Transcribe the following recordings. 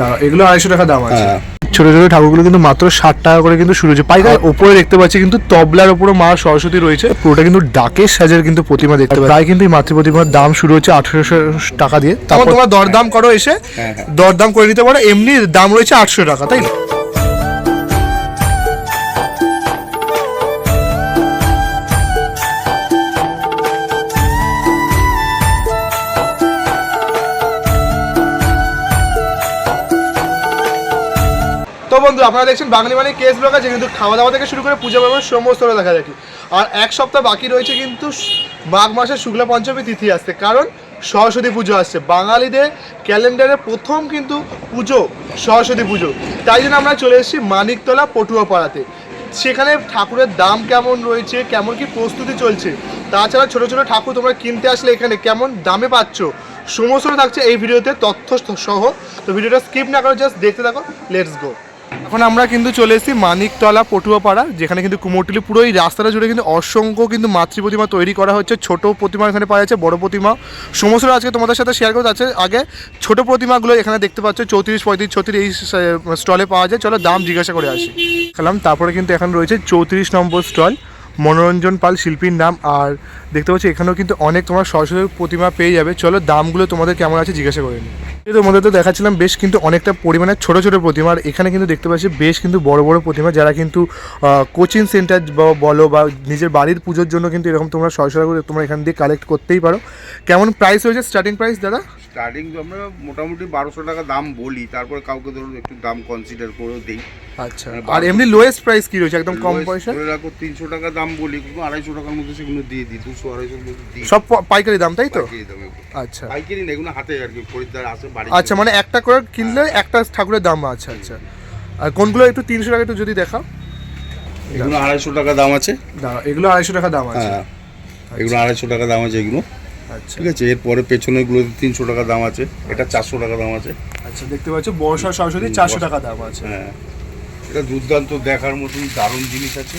দাঁড়া এগুলো আড়াইশো টাকা দাম আছে। হ্যাঁ। ছোট ছোট ঠাকুরগুলো কিন্তু মাত্র ষাট টাকা করে কিন্তু শুরু হচ্ছে পাইকার ওপরে দেখতে পাচ্ছি কিন্তু তবলার ওপরে মা সরস্বতী রয়েছে। পুরোটা কিন্তু ডাকের সাজের কিন্তু প্রতিমা দেখতে পাচ্ছি। প্রায় কিন্তু এই মাতৃ প্রতিমার দাম শুরু হচ্ছে আঠারোশো টাকা দিয়ে। তারপর তোমরা দরদাম করো এসে। হ্যাঁ, হ্যাঁ। দরদাম করে নিতে পারো এমনি দাম রয়েছে আটশো টাকা তাই না? তো বন্ধু, আপনারা দেখছেন বাঙালি মানে কেস ব্লগ আছে কিন্তু খাওয়া দাওয়া থেকে শুরু করে পূজা পার্বণ সমস্ত দেখা দেখি। আর এক সপ্তাহ বাকি রয়েছে কিন্তু মাঘ মাসের শুক্লা পঞ্চমী তিথি আসছে, কারণ সরস্বতী পুজো আসছে। বাঙালিদের ক্যালেন্ডারে প্রথম কিন্তু পুজো, সরস্বতী পুজো। তাই জন্য আমরা চলে এসেছি মানিকতলা পটুয়া পাড়াতে সেখানে ঠাকুরের দাম কেমন রয়েছে, কেমন কি প্রস্তুতি চলছে, তাছাড়া ছোট ছোট ঠাকুর তোমরা কিনতে আসলে এখানে কেমন দামে পাচ্ছ সমস্ত থাকছে এই ভিডিওতে তথ্য সহ। তো ভিডিওটা স্কিপ না করে জাস্ট দেখতে থাকো লেটস গো এখন আমরা কিন্তু চলে এসেছি মানিকতলা পটুয়াপাড়া, যেখানে কিন্তু কুমোরটুলি পুরো এই রাস্তাটা জুড়ে কিন্তু অসংখ্য কিন্তু মাতৃ প্রতিমা তৈরি করা হচ্ছে। ছোট প্রতিমা এখানে পাওয়া যাচ্ছে, বড় প্রতিমা। সমস্ত আজকে তোমাদের সাথে শেয়ার করতে আছে আগে ছোট প্রতিমাগুলো এখানে দেখতে পাচ্ছ, চৌত্রিশ, পঁয়ত্রিশ, ছত্রিশ এই স্টলে পাওয়া যায়। চলো দাম জিজ্ঞাসা করে আসি। খেলাম, তারপরে কিন্তু এখানে রয়েছে চৌত্রিশ নম্বর স্টল মনোরঞ্জন পাল শিল্পীর নাম। আর দেখতে পাচ্ছি, এখানেও কিন্তু অনেক তোমার সরস্বতী প্রতিমা পেয়ে যাবে। চলো দামগুলো তোমাদের কেমন আছে জিজ্ঞাসা করে নিই তোমাদের তো দেখাচ্ছিলাম বেশ কিন্তু অনেকটা পরিমাণে ছোট ছোট প্রতিমা, আর এখানে কিন্তু দেখতে পাচ্ছি বেশ কিন্তু বড় বড় প্রতিমা যারা কিন্তু কোচিং সেন্টার বলো বা নিজের বাড়ির পুজোর জন্য কিন্তু এরকম তোমরা সরাসরি করে তোমরা এখান দিয়ে কালেক্ট করতেই পারো। কেমন প্রাইস হয়েছে? স্টার্টিং প্রাইস দাদা? স্টার্টিং আমরা মোটামুটি বারোশো টাকা দাম বলি, তারপরে কাউকে ধরুন একটু দাম কনসিডার করেও দিই। আচ্ছা। আর এমনি লোয়েস্ট প্রাইস কি রয়েছে? একদম কম পয়সা? ধরে রাখো তিনশো টাকা দাম বলি কিন্তু আড়াইশো টাকার মধ্যে সেগুলো দিয়ে দিই দুশো আড়াইশোর মধ্যে দিই। সব পাইকারি দাম তাই তো? আচ্ছা। পাইকারি না এগুলো হাতে আর কি খরিদ্দার আসে বাড়ি আচ্ছা মানে একটা করে কিনলে একটা ঠাকুরের দাম আচ্ছা আচ্ছা। আর কোনগুলো একটু তিনশো টাকা একটু যদি দেখাও? এগুলো আড়াইশো টাকা দাম আছে। এগুলো আড়াইশো টাকা দাম আছে। হ্যাঁ। এগুলো আড়াইশো টাকা দাম আছে এগুলো। আচ্ছা। ঠিক আছে এরপরে পেছনেগুলোতে তিনশো টাকা দাম আছে এটা চারশো টাকা দাম আছে। আচ্ছা দেখতে পাচ্ছ বর্ষা সরস্বতী চারশো টাকা দাম আছে। হ্যাঁ। এটা দুর্দান্ত দেখার মতন দারুণ জিনিস আছে।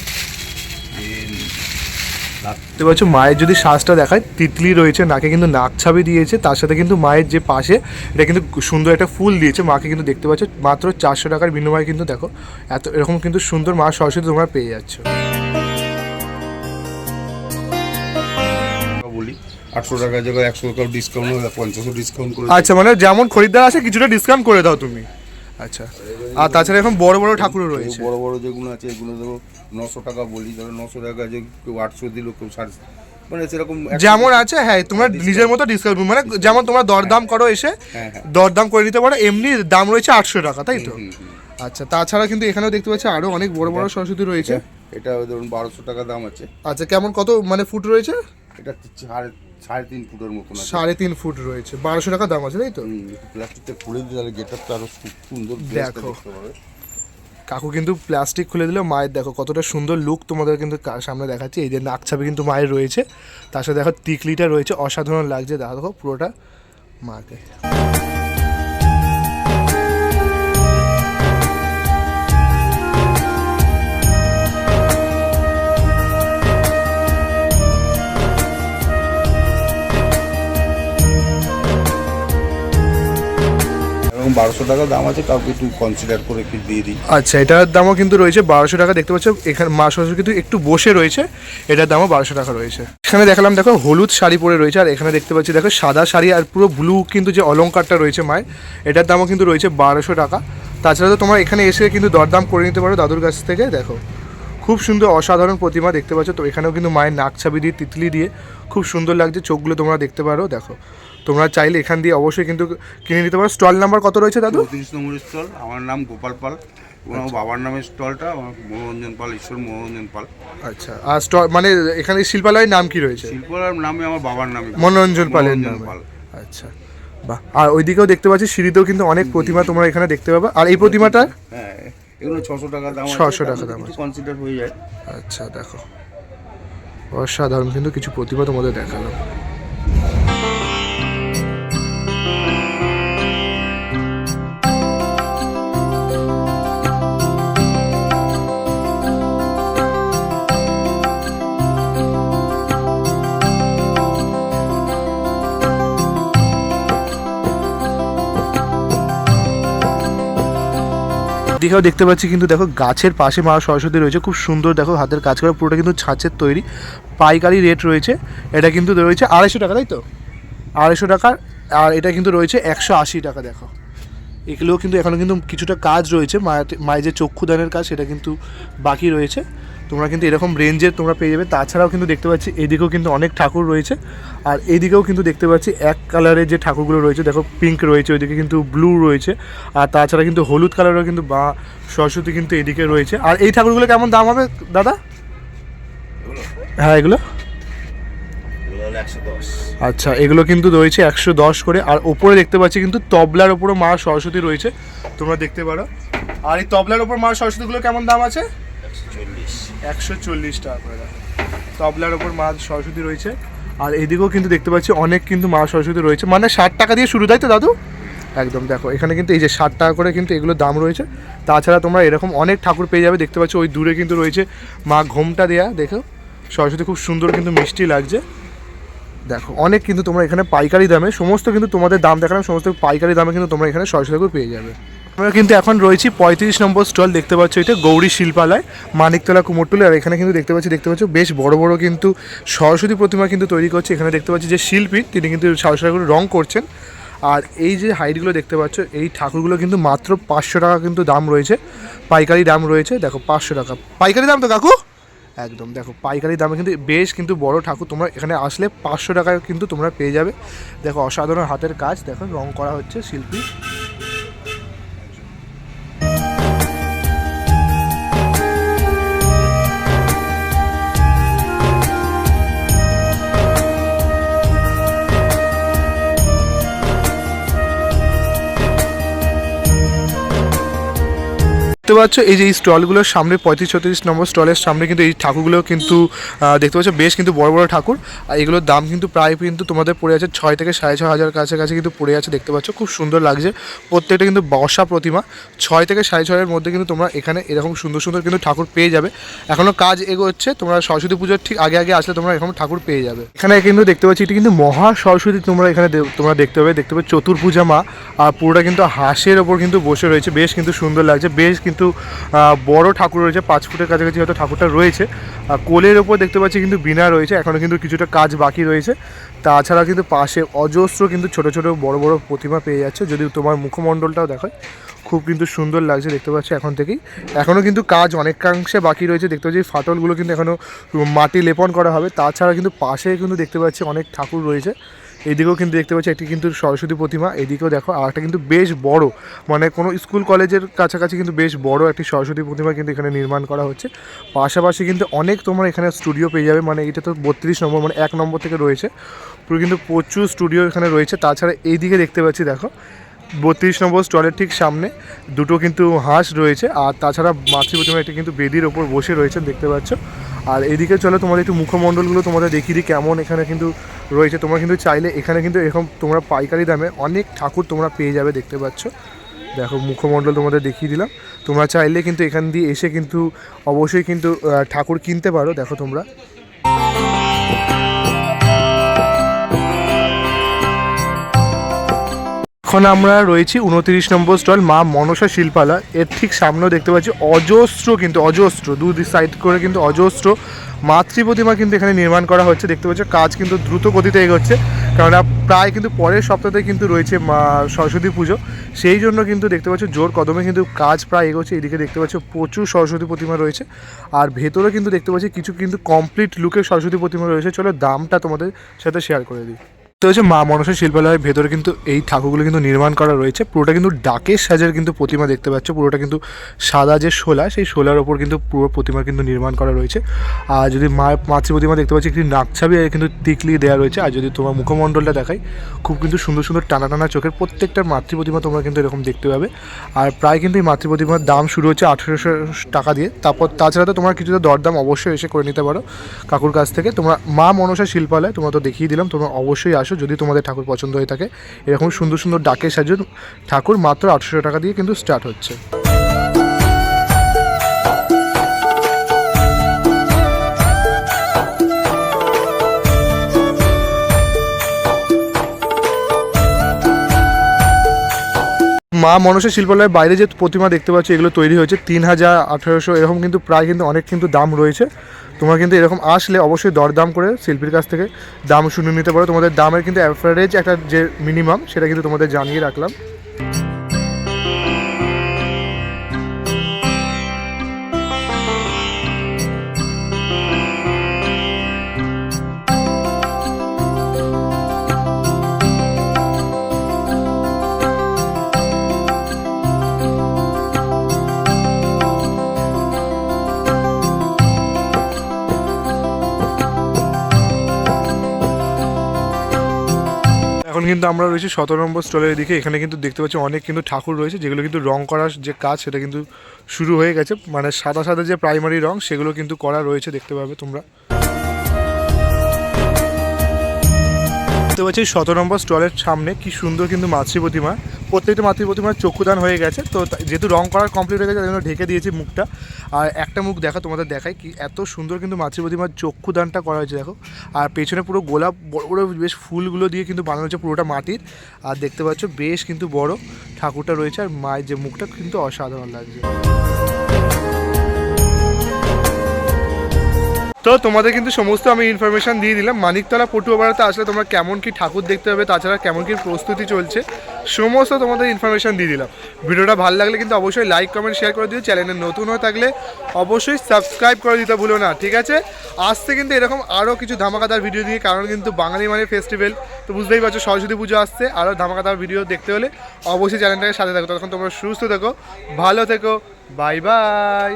দেখতে পাচ্ছ মায়ের যদি শ্বাসটা দেখায় তিতলি রয়েছে নাকে কিন্তু নাক ছাবি দিয়েছে তার সাথে কিন্তু মায়ের যে পাশে এটা কিন্তু সুন্দর একটা ফুল দিয়েছে মাকে কিন্তু দেখতে পাচ্ছ মাত্র চারশো টাকার বিনিময়ে কিন্তু দেখো এত এরকম কিন্তু সুন্দর মা সরস্বতী তোমরা পেয়ে যাচ্ছ। বলি আটশো টাকা জায়গায় একশো টাকা ডিসকাউন্ট পঞ্চাশও ডিসকাউন্ট করে আচ্ছা মানে যেমন খরিদ্দার আছে কিছুটা ডিসকাউন্ট করে দাও তুমি। আচ্ছা। আর তাছাড়া এখন বড় বড় ঠাকুরও রয়েছে। বড় বড় যেগুলো আছে এগুলো ধরো নশো টাকা বলি ধরো নশো টাকা যে কেউ আটশো দিল কেউ সাড়ে মানে সেরকম যেমন আছে হ্যাঁ তোমরা নিজের মতো ডিসকাউন্ট মানে যেমন তোমরা দরদাম করো এসে হ্যাঁ, হ্যাঁ। দরদাম করে নিতে পারো এমনি দাম রয়েছে আটশো টাকা তাই তো। আচ্ছা তাছাড়া কিন্তু এখানেও দেখতে পাচ্ছি আরও অনেক বড় বড় সরস্বতী রয়েছে। এটা ধরুন বারোশো টাকা দাম আছে। আচ্ছা কেমন কত মানে ফুট রয়েছে? এটা সাড়ে সাড়ে তিন ফুটের মতন আছে। সাড়ে তিন ফুট রয়েছে। বারোশো টাকা দাম আছে তাই তো? প্লাস্টিকটা খুলে দিলে তাহলে গেটআপটা আরও খুব সুন্দর glassটা দেখো। দেখতে পাবে। কাকু কিন্তু প্লাস্টিক খুলে দিল। মায়ের দেখো কতটা সুন্দর লুক তোমাদের কিন্তু কা- সামনে দেখাচ্ছি। এই যে নাক ছাপে কিন্তু মায়ের রয়েছে। তার সাথে দেখো টিকলিটা রয়েছে অসাধারণ লাগছে। দেখো পুরোটা মাকে। বারোশো টাকা দাম আছে, কাউকে একটু কনসিডার করে একটু দিয়ে দিই। আচ্ছা এটার দামও কিন্তু রয়েছে বারোশো টাকা, দেখতে পাচ্ছ, এখানে মা সরস্বতী কিন্তু একটু বসে রয়েছে, এটার দামও বারোশো টাকা রয়েছে। এখানে দেখালাম, দেখো, হলুদ শাড়ি পরে রয়েছে, আর এখানে দেখতে পাচ্ছি, দেখো, সাদা শাড়ি আর পুরো ব্লু কিন্তু যে অলংকারটা রয়েছে মায়ের, এটার দামও কিন্তু রয়েছে বারোশো টাকা। তাছাড়া তো তোমার এখানে এসে কিন্তু দরদাম করে নিতে পারো দাদুর কাছ থেকে, দেখো। খুব সুন্দর অসাধারণ প্রতিমা দেখতে পাচ্ছ, তো এখানেও কিন্তু মায়ের নাক ছাবি দিয়ে, তিতলি দিয়ে খুব সুন্দর লাগছে, চোখগুলো তোমরা দেখতে পারো, দেখো। তোমরা চাইলে এখান দিয়ে অবশ্যই কিন্তু কিনে নিতে পারো। স্টল নাম্বার কত রয়েছে দাদু? চৌত্রিশ নম্বর স্টল আমার নাম গোপাল পাল। এবং আমার বাবার নামের স্টলটা আমার মনোরঞ্জন পাল ঈশ্বর মনোরঞ্জন পাল। আচ্ছা আর স্টল মানে এখানে শিল্পালয়ের নাম কি রয়েছে? শিল্পলার নামে আমার বাবার নামে। মনোরঞ্জন পালের পাল। আচ্ছা বাহ। আর ওইদিকেও দেখতে পাচ্ছি সিঁড়িতেও কিন্তু অনেক প্রতিমা তোমরা এখানে দেখতে পাবে। আর এই প্রতিমাটা? হ্যাঁ এগুলো ছশো টাকা দাম 600 টাকা দাম আছে। কনসিডার হয়ে যায়। আচ্ছা দেখো। অসাধারণ কিন্তু কিছু প্রতিমা তোমাদের দেখালাম। দিকেও দেখতে পাচ্ছি, কিন্তু দেখো গাছের পাশে মা সরস্বতী রয়েছে, খুব সুন্দর দেখো হাতের কাজ করা, পুরোটা কিন্তু ছাঁচের তৈরি, পাইকারি রেট রয়েছে, এটা কিন্তু রয়েছে আড়াইশো টাকা, তাই তো? আড়াইশো টাকার আর এটা কিন্তু রয়েছে একশো আশি টাকা, দেখো। এগুলোও কিন্তু এখনও কিন্তু কিছুটা কাজ রয়েছে মায়ের মায়ের যে চক্ষুদানের কাজ, সেটা কিন্তু বাকি রয়েছে। তোমরা কিন্তু এরকম রেঞ্জের তোমরা পেয়ে যাবে। তাছাড়াও কিন্তু দেখতে পাচ্ছি এদিকেও কিন্তু অনেক ঠাকুর রয়েছে। আর এদিকেও কিন্তু দেখতে পাচ্ছি এক কালারের যে ঠাকুরগুলো রয়েছে, দেখো পিঙ্ক রয়েছে, ওইদিকে কিন্তু ব্লু রয়েছে। আর তাছাড়া কিন্তু হলুদ কালারেরও কিন্তু বা সরস্বতী কিন্তু এদিকে রয়েছে। আর এই ঠাকুরগুলো কেমন দাম হবে, দাদা? হ্যাঁ এগুলো? আচ্ছা এগুলো কিন্তু রয়েছে একশো দশ করে। আর ওপরে দেখতে পাচ্ছি কিন্তু তবলার ওপরও মা সরস্বতী রয়েছে। তোমরা দেখতে পারো। আর এই তবলার ওপর মা সরস্বতীগুলো কেমন দাম আছে? একশো চল্লিশ। টাকা করে দেখো তবলার ওপর মা সরস্বতী রয়েছে। আর এদিকেও কিন্তু দেখতে পাচ্ছি অনেক কিন্তু মা সরস্বতী রয়েছে। মানে ষাট টাকা দিয়ে শুরু, তাই তো দাদু? একদম, দেখো, এখানে কিন্তু এই যে ষাট টাকা করে কিন্তু এগুলোর দাম রয়েছে। তাছাড়া তোমরা এরকম অনেক ঠাকুর পেয়ে যাবে, দেখতে পাচ্ছ ওই দূরে কিন্তু রয়েছে মা ঘোমটা দেয়া, দেখো। সরস্বতী খুব সুন্দর কিন্তু মিষ্টি লাগছে। দেখো, অনেক কিন্তু তোমরা এখানে পাইকারি দামে, সমস্ত কিন্তু তোমাদের দাম দেখালাম, সমস্ত পাইকারি দামে কিন্তু তোমরা এখানে সরস্বতী পেয়ে যাবে। আমরা কিন্তু এখন রয়েছি পঁয়ত্রিশ নম্বর স্টল, দেখতে পাচ্ছ এটা গৌরী শিল্পালয়, মানিকতলা কুমোরটুলি, আর এখানে কিন্তু দেখতে পাচ্ছি, দেখতে পাচ্ছ বেশ বড় বড় কিন্তু সরস্বতী প্রতিমা কিন্তু তৈরি করছে। এখানে দেখতে পাচ্ছি যে শিল্পী, তিনি কিন্তু সরস্বতী ঠাকুর রং করছেন। আর এই যে হাইটগুলো দেখতে পাচ্ছ, এই ঠাকুরগুলো কিন্তু মাত্র পাঁচশো টাকা কিন্তু দাম রয়েছে। পাইকারি দাম রয়েছে, দেখো পাঁচশো টাকা। পাইকারি দাম তো কাকু? একদম, দেখো পাইকারি দামে কিন্তু বেশ কিন্তু বড় ঠাকুর। তোমরা এখানে আসলে পাঁচশো টাকায় কিন্তু তোমরা পেয়ে যাবে। দেখো অসাধারণ হাতের কাজ, দেখো রং করা হচ্ছে শিল্পী। দেখতে পাচ্ছ, এই যে এই স্টলগুলোর সামনে, পঁয়ত্রিশ ছত্রিশ নম্বর স্টলের সামনে কিন্তু এই ঠাকুরগুলো কিন্তু দেখতে পাচ্ছ, বেশ কিন্তু বড় বড় ঠাকুর। আর এগুলোর দাম কিন্তু প্রায় কিন্তু তোমাদের পড়ে আছে ছয় থেকে সাড়ে ছ হাজার কাছাকাছি কিন্তু পড়ে আছে, দেখতে পাচ্ছ, খুব সুন্দর লাগছে। প্রত্যেকটা কিন্তু বসা প্রতিমা, ছয় থেকে সাড়ে ছয়ের মধ্যে কিন্তু তোমরা এখানে এরকম সুন্দর সুন্দর কিন্তু ঠাকুর পেয়ে যাবে। এখনও কাজ এগোচ্ছে, তোমরা সরস্বতী পুজোর ঠিক আগে আগে আসলে তোমরা এরকম ঠাকুর পেয়ে যাবে। এখানে কিন্তু দেখতে পাচ্ছি, এটি কিন্তু মহা সরস্বতী তোমরা এখানে তোমরা দেখতে পাবে দেখতে পাবে, চতুর্ভুজা মা, আর পুরোটা কিন্তু হাঁসের ওপর কিন্তু বসে রয়েছে, বেশ কিন্তু সুন্দর লাগছে, বেশ কিন্তু আহ, বড় ঠাকুর রয়েছে পাঁচ ফুটের কাছাকাছি হয়তো ঠাকুরটা রয়েছে। কোলের ওপর দেখতে পাচ্ছি কিন্তু বিনা রয়েছে এখনও কিন্তু কিছুটা কাজ বাকি রয়েছে। তাছাড়া কিন্তু পাশে অজস্র কিন্তু ছোট ছোট বড় বড় প্রতিমা পেয়ে যাচ্ছে যদি তোমার মুখমণ্ডলটাও দেখায়। খুব কিন্তু সুন্দর লাগছে দেখতে পাচ্ছি এখন থেকেই। এখনও কিন্তু কাজ অনেকাংশে বাকি রয়েছে দেখতে পাচ্ছি ফাটলগুলো কিন্তু এখনও মাটি লেপন করা হবে। তাছাড়া কিন্তু পাশে কিন্তু দেখতে পাচ্ছি অনেক ঠাকুর রয়েছে। এইদিকেও কিন্তু দেখতে পাচ্ছি, একটি কিন্তু সরস্বতী প্রতিমা। এদিকেও দেখো, আর একটা কিন্তু বেশ বড়। মানে কোনো স্কুল, কলেজের কাছাকাছি কিন্তু বেশ বড় একটি সরস্বতী প্রতিমা কিন্তু এখানে নির্মাণ করা হচ্ছে। পাশাপাশি কিন্তু অনেক তোমরা এখানে স্টুডিও পেয়ে যাবে। মানে এটা তো বত্রিশ নম্বর মানে এক নম্বর থেকে রয়েছে। পুরো কিন্তু প্রচুর স্টুডিও এখানে রয়েছে। তাছাড়া এইদিকে দেখতে পাচ্ছি, দেখো, বত্রিশ নম্বর স্টলের ঠিক সামনে দুটো কিন্তু হাঁস রয়েছে। আর তাছাড়া মাতৃ প্রতিমা একটি কিন্তু বেদির ওপর বসে রয়েছেন দেখতে পাচ্ছ। আর এদিকে চলো, তোমাদের একটু মুখমণ্ডলগুলো তোমাদের দেখিয়ে দিই, কেমন এখানে কিন্তু রয়েছে। তোমরা কিন্তু চাইলে এখানে কিন্তু এরকম তোমরা পাইকারি দামে অনেক ঠাকুর তোমরা পেয়ে যাবে, দেখতে পাচ্ছ। দেখো, মুখমণ্ডল তোমাদের দেখিয়ে দিলাম। তোমরা চাইলে কিন্তু এখান দিয়ে এসে কিন্তু অবশ্যই কিন্তু ঠাকুর কিনতে পারো। দেখো তোমরা। এখন আমরা রয়েছি উনত্রিশ নম্বর স্টল, মা মনসা শিল্পালা। এর ঠিক সামনেও দেখতে পাচ্ছি অজস্র কিন্তু, অজস্র। দু সাইড করে কিন্তু অজস্র। মাতৃ প্রতিমা কিন্তু এখানে নির্মাণ করা হচ্ছে। দেখতে পাচ্ছ, কাজ কিন্তু দ্রুত গতিতে এগোচ্ছে। কেননা প্রায় কিন্তু পরের সপ্তাহে কিন্তু রয়েছে মা সরস্বতী পুজো। সেই জন্য কিন্তু দেখতে পাচ্ছ, জোর কদমে কিন্তু কাজ প্রায় এগোচ্ছে। এদিকে দেখতে পাচ্ছ, প্রচুর সরস্বতী প্রতিমা রয়েছে। আর ভেতরে কিন্তু দেখতে পাচ্ছি, কিছু কিন্তু কমপ্লিট লুকের সরস্বতী প্রতিমা রয়েছে। চলো দামটা তোমাদের সাথে শেয়ার করে দিই। তো হচ্ছে মা মনসা শিল্পালয়ের ভেতরে কিন্তু এই ঠাকুরগুলো কিন্তু নির্মাণ করা রয়েছে। পুরোটা কিন্তু ডাকের সাজের কিন্তু প্রতিমা দেখতে পাচ্ছ। পুরোটা কিন্তু সাদা যে শোলা, সেই শোলার ওপর কিন্তু পুরো প্রতিমা কিন্তু নির্মাণ করা রয়েছে। আর যদি মা, মাতৃ প্রতিমা দেখতে পাচ্ছি, একটি নাকছাবি কিন্তু টিকলি দেওয়া রয়েছে। আর যদি তোমার মুখমণ্ডলটা দেখাই, খুব কিন্তু সুন্দর সুন্দর টানা টানা চোখের প্রত্যেকটা মাতৃ প্রতিমা তোমরা কিন্তু এরকম দেখতে পাবে। আর প্রায় কিন্তু এই মাতৃ প্রতিমার দাম শুরু হচ্ছে আঠেরোশো টাকা দিয়ে। তারপর, তাছাড়া তো তোমরা কিছুটা দরদাম অবশ্যই এসে করে নিতে পারো কাকুর কাছ থেকে। তোমরা মা মনসা শিল্পালয়, তোমরা তো দেখিয়ে দিলাম, তোমরা অবশ্যই আসো যদি তোমাদের ঠাকুর পছন্দ হয়ে থাকে। এরকম সুন্দর সুন্দর ডাকে সাজুন ঠাকুর মাত্র আটশো টাকা দিয়ে কিন্তু স্টার্ট হচ্ছে। মা মনসা শিল্পালয়ের বাইরে যে প্রতিমা দেখতে পাচ্ছ, এগুলো তৈরি হয়েছে তিন হাজার আঠেরোশো, এরকম কিন্তু প্রায় কিন্তু অনেক কিন্তু দাম রয়েছে। তোমরা কিন্তু এরকম আসলে অবশ্যই দরদাম করে শিল্পীর কাছ থেকে দাম শুনে নিতে পারো। তোমাদের দামের কিন্তু অ্যাভারেজ একটা যে মিনিমাম সেটা কিন্তু তোমাদের জানিয়ে রাখলাম। কিন্তু আমরা রয়েছি সতেরো নম্বর স্টলের দিকে। এখানে কিন্তু দেখতে পাচ্ছি অনেক কিন্তু ঠাকুর রয়েছে, যেগুলো কিন্তু রং করার যে কাজ সেটা কিন্তু শুরু হয়ে গেছে। মানে সাদা সাদা যে প্রাইমারি রং, সেগুলো কিন্তু করা রয়েছে, দেখতে পাবে তোমরা। দেখতে পাচ্ছি সতেরো নম্বর স্টলের সামনে কি সুন্দর কিন্তু মাতৃ প্রতিমা। প্রত্যেকটা মাতৃ প্রতিমার চক্ষুদান হয়ে গেছে। তো যেহেতু রং করার কমপ্লিট হয়ে গেছে জন্য ঢেকে দিয়েছি মুখটা। আর একটা মুখ দেখা, তোমাদের দেখায় কি এত সুন্দর কিন্তু মাতৃ প্রতিমার চক্ষুদানটা করা হয়েছে, দেখো। আর পেছনে পুরো গোলাপ, বড় বড়, বেশ ফুলগুলো দিয়ে কিন্তু বানানো হচ্ছে পুরোটা মাটির। আর দেখতে পাচ্ছ, বেশ কিন্তু বড় ঠাকুরটা রয়েছে। আর মায়ের যে মুখটা কিন্তু অসাধারণ লাগছে। তো তোমাদের কিন্তু সমস্ত আমি ইনফরমেশন দিয়ে দিলাম। মানিকতলা পটুয়া বেড়াতে আসলে তোমরা কেমন কি ঠাকুর দেখতে হবে তাছাড়া কেমন কি প্রস্তুতি চলছে, সমস্ত তোমাদের ইনফরমেশন দিয়ে দিলাম। ভিডিওটা ভালো লাগলে কিন্তু অবশ্যই লাইক কমেন্ট শেয়ার করে দিও। চ্যানেলে নতুন হয়ে থাকলে অবশ্যই সাবস্ক্রাইব করে দিতে ভুলো না, ঠিক আছে? আসতে কিন্তু এরকম আরও কিছু ধামাকাদার ভিডিও দিয়ে, কারণ কিন্তু বাঙালি মানে ফেস্টিভ্যাল তো বুঝতেই পারছ, সরস্বতী পুজো আসছে আরও ধামাকাদার ভিডিও দেখতে হলে অবশ্যই চ্যানেলটাকে সাথে থাকো। তখন তোমরা সুস্থ থেকো, ভালো থেকো বাই বাই